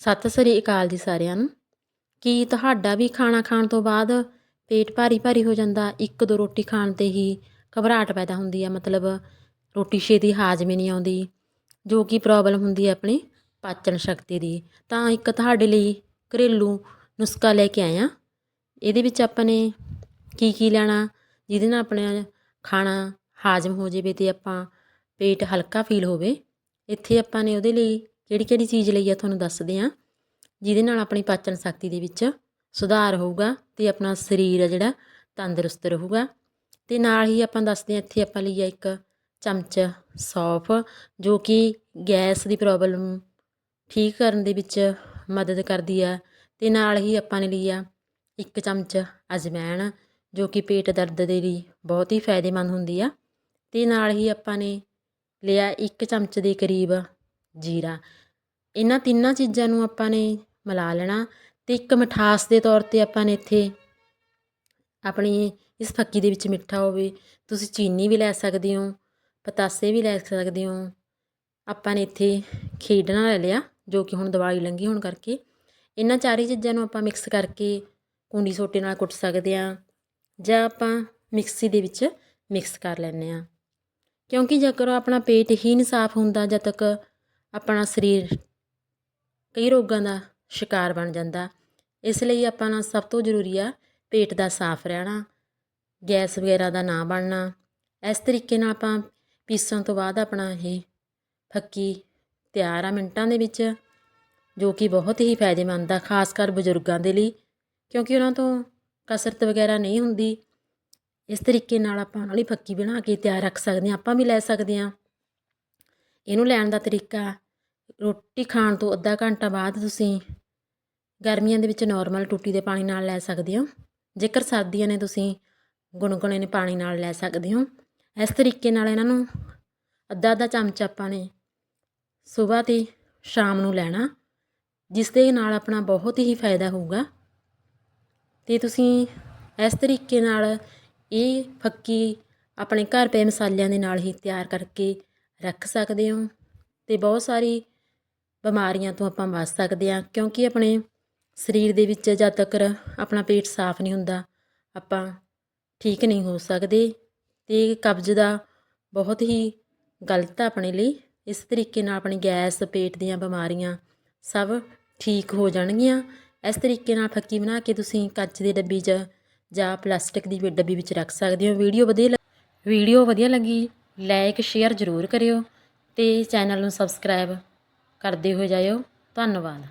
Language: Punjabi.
ਸਤਿ ਸ੍ਰੀ ਅਕਾਲ ਜੀ ਸਾਰਿਆਂ ਨੂੰ। ਕੀ ਤੁਹਾਡਾ ਵੀ ਖਾਣਾ ਖਾਣ ਤੋਂ ਬਾਅਦ ਪੇਟ ਭਾਰੀ ਭਾਰੀ ਹੋ ਜਾਂਦਾ? ਇੱਕ ਦੋ ਰੋਟੀ ਖਾਣ 'ਤੇ ਹੀ ਘਬਰਾਹਟ ਪੈਦਾ ਹੁੰਦੀ ਆ, ਮਤਲਬ ਰੋਟੀ ਛੇਤੀ ਹਾਜ਼ਮੇ ਨਹੀਂ ਆਉਂਦੀ, ਜੋ ਕਿ ਪ੍ਰੋਬਲਮ ਹੁੰਦੀ ਹੈ ਆਪਣੀ ਪਾਚਨ ਸ਼ਕਤੀ ਦੀ। ਤਾਂ ਇੱਕ ਤੁਹਾਡੇ ਲਈ ਘਰੇਲੂ ਨੁਸਖਾ ਲੈ ਕੇ ਆਇਆ ਇਹਦੇ ਵਿੱਚ ਆਪਾਂ ਨੇ ਕੀ ਕੀ ਲੈਣਾ, ਜਿਹਦੇ ਨਾਲ ਆਪਣਾ ਖਾਣਾ ਹਾਜ਼ਮ ਹੋ ਜਾਵੇ ਅਤੇ ਆਪਾਂ ਪੇਟ ਹਲਕਾ ਫੀਲ ਹੋਵੇ। ਇੱਥੇ ਆਪਾਂ ਨੇ ਉਹਦੇ ਲਈ ਕਿਹੜੀ ਕਿਹੜੀ ਚੀਜ਼ ਲਈ ਆ ਤੁਹਾਨੂੰ ਦੱਸਦੇ ਹਾਂ ਜਿਹਦੇ ਨਾਲ ਆਪਣੀ ਪਾਚਨ ਸ਼ਕਤੀ ਦੇ ਵਿੱਚ ਸੁਧਾਰ ਹੋਊਗਾ ਅਤੇ ਆਪਣਾ ਸਰੀਰ ਆ ਜਿਹੜਾ ਤੰਦਰੁਸਤ ਰਹੂਗਾ। ਅਤੇ ਨਾਲ ਹੀ ਆਪਾਂ ਦੱਸਦੇ ਹਾਂ ਇੱਥੇ ਆਪਾਂ ਲਈ ਆ ਇੱਕ ਚਮਚ ਸੌਂਫ, ਜੋ ਕਿ ਗੈਸ ਦੀ ਪ੍ਰੋਬਲਮ ਠੀਕ ਕਰਨ ਦੇ ਵਿੱਚ ਮਦਦ ਕਰਦੀ ਆ। ਅਤੇ ਨਾਲ ਹੀ ਆਪਾਂ ਨੇ ਲਈ ਆ ਇੱਕ ਚਮਚ ਅਜਵਾਇਣ ਜੋ ਕਿ ਪੇਟ ਦਰਦ ਦੇ ਲਈ ਬਹੁਤ ਹੀ ਫਾਇਦੇਮੰਦ ਹੁੰਦੀ ਆ। ਅਤੇ ਨਾਲ ਹੀ ਆਪਾਂ ਨੇ ਲਿਆ ਇੱਕ ਚਮਚ ਦੇ ਕਰੀਬ ਜੀਰਾ। ਇਹਨਾਂ ਤਿੰਨਾਂ ਚੀਜ਼ਾਂ ਨੂੰ ਆਪਾਂ ਨੇ ਮਿਲਾ ਲੈਣਾ ਅਤੇ ਇੱਕ ਮਿਠਾਸ ਦੇ ਤੌਰ 'ਤੇ ਆਪਾਂ ਨੇ ਇੱਥੇ ਆਪਣੀ ਇਸ ਫੱਕੀ ਦੇ ਵਿੱਚ ਮਿੱਠਾ ਹੋਵੇ, ਤੁਸੀਂ ਚੀਨੀ ਵੀ ਲੈ ਸਕਦੇ ਹੋ, ਪਤਾਸੇ ਵੀ ਲੈ ਸਕਦੇ ਹੋ। ਆਪਾਂ ਨੇ ਇੱਥੇ ਖੇਡਣਾ ਲੈ ਲਿਆ, ਜੋ ਕਿ ਹੁਣ ਦਿਵਾਲੀ ਲੰਘੀ ਹੋਣ ਕਰਕੇ। ਇਹਨਾਂ ਚਾਰੇ ਚੀਜ਼ਾਂ ਨੂੰ ਆਪਾਂ ਮਿਕਸ ਕਰਕੇ ਕੁੰਡੀ ਸੋਟੇ ਨਾਲ ਕੁੱਟ ਸਕਦੇ ਹਾਂ, ਜਾਂ ਆਪਾਂ ਮਿਕਸੀ ਦੇ ਵਿੱਚ ਮਿਕਸ ਕਰ ਲੈਂਦੇ ਹਾਂ। ਕਿਉਂਕਿ ਜੇਕਰ ਆਪਣਾ ਪੇਟ ਹੀ ਨਹੀਂ ਸਾਫ਼ ਹੁੰਦਾ ਜਦ ਤੱਕ ਆਪਣਾ ਸਰੀਰ ਕਈ ਰੋਗਾਂ ਦਾ ਸ਼ਿਕਾਰ ਬਣ ਜਾਂਦਾ। ਇਸ ਲਈ ਆਪਾਂ ਨੂੰ ਸਭ ਤੋਂ ਜ਼ਰੂਰੀ ਆ ਪੇਟ ਦਾ ਸਾਫ਼ ਰਹਿਣਾ, ਗੈਸ ਵਗੈਰਾ ਦਾ ਨਾ ਬਣਨਾ। ਇਸ ਤਰੀਕੇ ਨਾਲ ਆਪਾਂ ਪੀਸਣ ਤੋਂ ਬਾਅਦ ਆਪਣਾ ਇਹ ਫੱਕੀ ਤਿਆਰ ਆ ਮਿੰਟਾਂ ਦੇ ਵਿੱਚ, ਜੋ ਕਿ ਬਹੁਤ ਹੀ ਫਾਇਦੇਮੰਦ ਆ, ਖਾਸ ਕਰ ਬਜ਼ੁਰਗਾਂ ਦੇ ਲਈ, ਕਿਉਂਕਿ ਉਹਨਾਂ ਤੋਂ ਕਸਰਤ ਵਗੈਰਾ ਨਹੀਂ ਹੁੰਦੀ। ਇਸ ਤਰੀਕੇ ਨਾਲ ਆਪਾਂ ਉਹਨਾਂ ਲਈ ਫੱਕੀ ਬਣਾ ਕੇ ਤਿਆਰ ਰੱਖ ਸਕਦੇ ਹਾਂ, ਆਪਾਂ ਵੀ ਲੈ ਸਕਦੇ ਹਾਂ। ਇਹਨੂੰ ਲੈਣ ਦਾ ਤਰੀਕਾ, ਰੋਟੀ ਖਾਣ ਤੋਂ ਅੱਧਾ ਘੰਟਾ ਬਾਅਦ ਤੁਸੀਂ ਗਰਮੀਆਂ ਦੇ ਵਿੱਚ ਨਾਰਮਲ ਟੂਟੀ ਦੇ ਪਾਣੀ ਨਾਲ ਲੈ ਸਕਦੇ ਹੋ। ਜੇਕਰ ਸਰਦੀਆਂ ਨੇ ਤੁਸੀਂ ਗੁਣਗੁਣੇ ਨੇ ਪਾਣੀ ਨਾਲ ਲੈ ਸਕਦੇ ਹੋ। ਇਸ ਤਰੀਕੇ ਨਾਲ ਇਹਨਾਂ ਨੂੰ ਅੱਧਾ ਅੱਧਾ ਚਮਚ ਆਪਾਂ ਨੇ ਸਵੇਰ ਤੇ ਸ਼ਾਮ ਨੂੰ ਲੈਣਾ ਜਿਸ ਦੇ ਨਾਲ ਆਪਣਾ ਬਹੁਤ ਹੀ ਫਾਇਦਾ ਹੋਊਗਾ। ਅਤੇ ਤੁਸੀਂ ਇਸ ਤਰੀਕੇ ਨਾਲ ਇਹ ਫੱਕੀ ਆਪਣੇ ਘਰ ਪਏ ਮਸਾਲਿਆਂ ਦੇ ਨਾਲ ਹੀ ਤਿਆਰ ਕਰਕੇ ਰੱਖ ਸਕਦੇ ਹੋ ਅਤੇ ਬਹੁਤ ਸਾਰੀ ਬਿਮਾਰੀਆਂ ਤੋਂ ਆਪਾਂ ਬਚ ਸਕਦੇ ਹਾਂ, ਕਿਉਂਕਿ ਆਪਣੇ ਸਰੀਰ ਦੇ ਵਿੱਚ ਜਦ ਤੱਕ ਆਪਣਾ ਪੇਟ ਸਾਫ਼ ਨਹੀਂ ਹੁੰਦਾ, ਆਪਾਂ ਠੀਕ ਨਹੀਂ ਹੋ ਸਕਦੇ ਅਤੇ ਕਬਜ਼ ਦਾ ਬਹੁਤ ਹੀ ਗਲਤ ਆ ਆਪਣੇ ਲਈ। ਇਸ ਤਰੀਕੇ ਨਾਲ ਆਪਣੀ ਗੈਸ, ਪੇਟ ਦੀਆਂ ਬਿਮਾਰੀਆਂ ਸਭ ਠੀਕ ਹੋ ਜਾਣਗੀਆਂ। ਇਸ ਤਰੀਕੇ ਨਾਲ ਫੱਕੀ ਬਣਾ ਕੇ ਤੁਸੀਂ ਕੱਚ ਦੇ ਡੱਬੀ 'ਚ ਜਾਂ ਪਲਾਸਟਿਕ ਦੀ ਵੀ ਡੱਬੀ ਵਿੱਚ ਰੱਖ ਸਕਦੇ ਹੋ। ਵੀਡੀਓ ਵਧੀਆ ਲ- ਵੀਡੀਓ ਵਧੀਆ ਲੱਗੀ ਲਾਈਕ ਸ਼ੇਅਰ ਜ਼ਰੂਰ ਕਰਿਓ ਅਤੇ ਚੈਨਲ ਨੂੰ ਸਬਸਕ੍ਰਾਈਬ ਕਰਦੇ ਹੋ ਜਾਇਓ। ਧੰਨਵਾਦ।